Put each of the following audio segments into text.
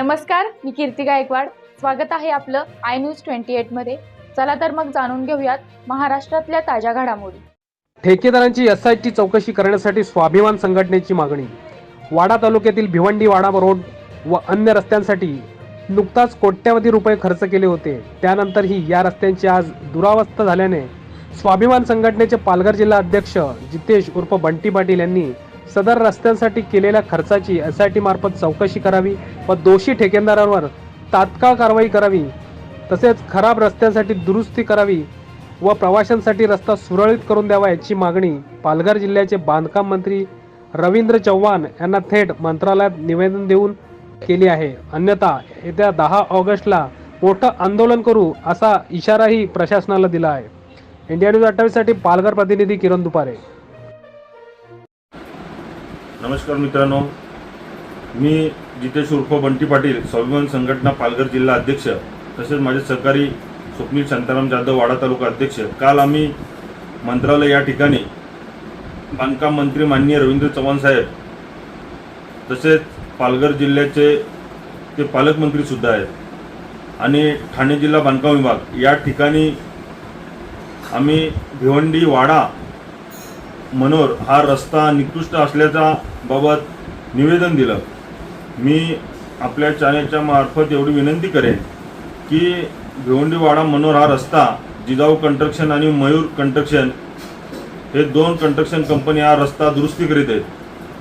नमस्कार मी कीर्ती गायकवाड. स्वागत आहे आपलं आय न्यूज ट्वेंटी एटमध्ये चला तर मग जाणून घेऊयात महाराष्ट्रातल्या ताज्या घडामोडी. ठेकेदारांची एस आय टी चौकशी करण्यासाठी स्वाभिमान संघटनेची मागणी. वाडा तालुक्यातील भिवंडी वाडा रोड व अन्य रस्त्यांसाठी नुकताच कोट्यावधी रुपये खर्च केले होते. त्यानंतरही या रस्त्यांची आज दुरावस्था झाल्याने स्वाभिमान संघटनेचे पालघर जिल्हा अध्यक्ष जितेश उर्फ बंटी पाटील यांनी सदर रस्त्यांसाठी केलेल्या खर्चाची एस आय टी मार्फत चौकशी करावी व दोषी ठेकेदारांवर तात्काळ कारवाई करावी तसेच खराब रस्त्यांसाठी दुरुस्ती करावी व प्रवाशांसाठी रस्ता सुरळीत करून द्यावा याची मागणी पालघर जिल्ह्याचे बांधकाम मंत्री रवींद्र चव्हाण यांना थेट मंत्रालयात निवेदन देऊन केली आहे. अन्यथा येत्या दहा ऑगस्टला मोठं आंदोलन करू असा इशाराही प्रशासनाला दिला आहे. इंडिया न्यूज अठ्ठावीससाठी पालघर प्रतिनिधी किरण दुपारे. नमस्कार मित्रांनो. मी जितेश उर्फ बंटी पाटील स्वाभिमान संघटना पालघर जिल्हा अध्यक्ष तसेच माझे सहकारी स्वप्नील शांताराम जाधव वाडा तालुका अध्यक्ष. काल आम्ही मंत्रालय या ठिकाणी बांधकाम मंत्री माननीय रवींद्र चव्हाण साहेब तसेच पालघर जिल्ह्याचे ते पालकमंत्रीसुद्धा आहेत. आणि ठाणे जिल्हा बांधकाम विभाग या ठिकाणी आम्ही भिवंडी वाडा मनोर हा रस्ता निकृष्ट असल्याचा बाबत निवेदन दिलं. मी आपल्या चॅनलच्या मार्फत एवढी विनंती करेन की भिवंडीवाडा मनोर हा रस्ता जिजाऊ कंस्ट्रक्शन आणि मयूर कंस्ट्रक्शन हे दोन कंस्ट्रक्शन कंपनी हा रस्ता दुरुस्ती करीत आहेत.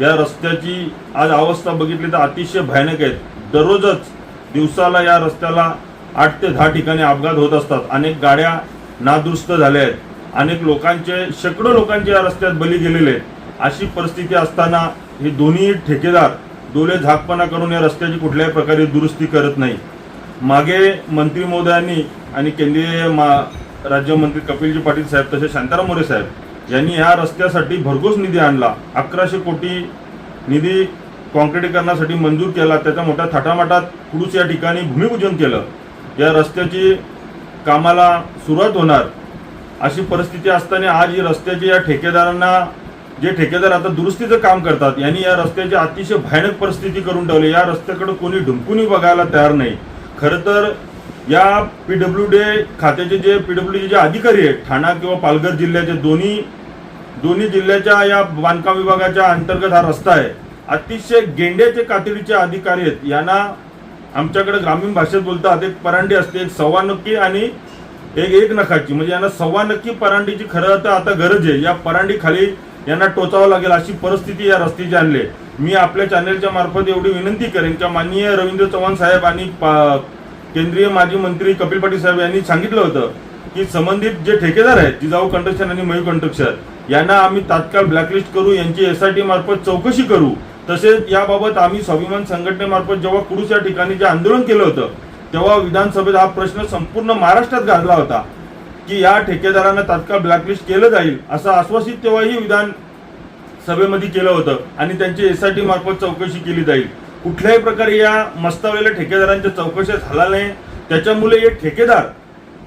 या रस्त्याची आज अवस्था बघितली तर अतिशय भयानक आहेत. दररोजच दिवसाला या रस्त्याला आठ ते दहा ठिकाणी अपघात होत असतात. अनेक गाड्या नादुरुस्त झाल्या आहेत. अनेक लोकांचे शेकडो लोकांचे या रस्त्यात बली गेलेले आहेत. अशी परिस्थिती असताना हे दोन्ही ठेकेदार डोले झाकपणा करून या रस्त्याची कुठल्याही प्रकारे दुरुस्ती करत नाही. मागे मंत्री महोदयांनी आणि केंद्रीय मा राज्यमंत्री कपिलजी पाटील साहेब तसेच शांताराम मोरे साहेब यांनी ह्या रस्त्यासाठी भरघोस निधी आणला. अकराशे कोटी निधी कॉन्क्रिटीकरणासाठी मंजूर केला. त्याचा मोठ्या थाटामाटात कुडूस या ठिकाणी भूमिपूजन केलं. या रस्त्याची कामाला सुरुवात होणार. अशी परिस्थिती असताना आज ही रस्त्याचे या ठेकेदारांना जे ठेकेदार आता दुरुस्तीचं काम करतात यांनी या रस्त्याची अतिशय भयानक परिस्थिती करून ठेवली. या रस्त्याकडे कोणी ढुंकूनही बघायला तयार नाही. खरं तर या पीडब्ल्यू डी खात्याचे जे पी डब्ल्यू जे अधिकारी आहेत ठाणा किंवा पालघर जिल्ह्याचे दोन्ही दोन्ही जिल्ह्याच्या या बांधकाम विभागाच्या अंतर्गत हा रस्ता आहे. अतिशय गेंड्याचे कातडीचे अधिकारी आहेत. यांना आमच्याकडे ग्रामीण भाषेत बोलतात एक परांडी असते एक सव्वानक्की आणि एक एक नखाची म्हणजे यांना सव्वा नक्की परांडीची खरं तर आता गरज आहे या परांडी खाली यांना टोचावं लागेल अशी परिस्थिती या रस्त्याची आणली आहे. मी आपल्या चॅनेलच्या मार्फत एवढी विनंती करेन की माननीय रवींद्र चव्हाण साहेब आणि पा- केंद्रीय माजी मंत्री कपिल पाटील साहेब यांनी सांगितलं होतं की संबंधित जे ठेकेदार आहेत जिजाऊ कंट्रक्शन आणि मयू कंट्रक्शन यांना आम्ही तात्काळ ब्लॅकलिस्ट करू यांची एस आय टी मार्फत चौकशी करू तसेच याबाबत आम्ही स्वाभिमान संघटनेमार्फत जेव्हा कुडूस या ठिकाणी जे आंदोलन केलं होतं तेव्हा विधानसभेत हा प्रश्न संपूर्ण महाराष्ट्रात गाजला होता की या ठेकेदारांना तात्काळ ब्लॅकलिस्ट केलं जाईल असं आश्वासित तेव्हाही विधान सभेमध्ये केलं होतं आणि त्यांची एस आय टी मार्फत चौकशी केली जाईल. कुठल्याही प्रकारे या मस्तावलेल्या ठेकेदारांच्या चौकशा झाला नाही. त्याच्यामुळे हे ठेकेदार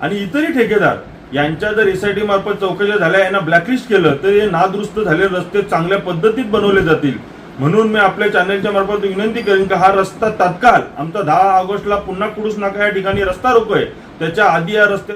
आणि इतरही ठेकेदार यांच्या जर एस आय टी मार्फत चौकशा झाल्या यांना ब्लॅकलिस्ट केलं तर हे नादुरुस्त झालेले रस्ते चांगल्या पद्धतीत बनवले जातील. म्हणून मी आपल्या चॅनलच्या मार्फत विनंती करेन की हा रस्ता तात्काळ आमचा दहा ऑगस्टला पुन्हा कुडूस नाका या ठिकाणी रस्ता रोको आहे त्याच्या आधी या रस्ते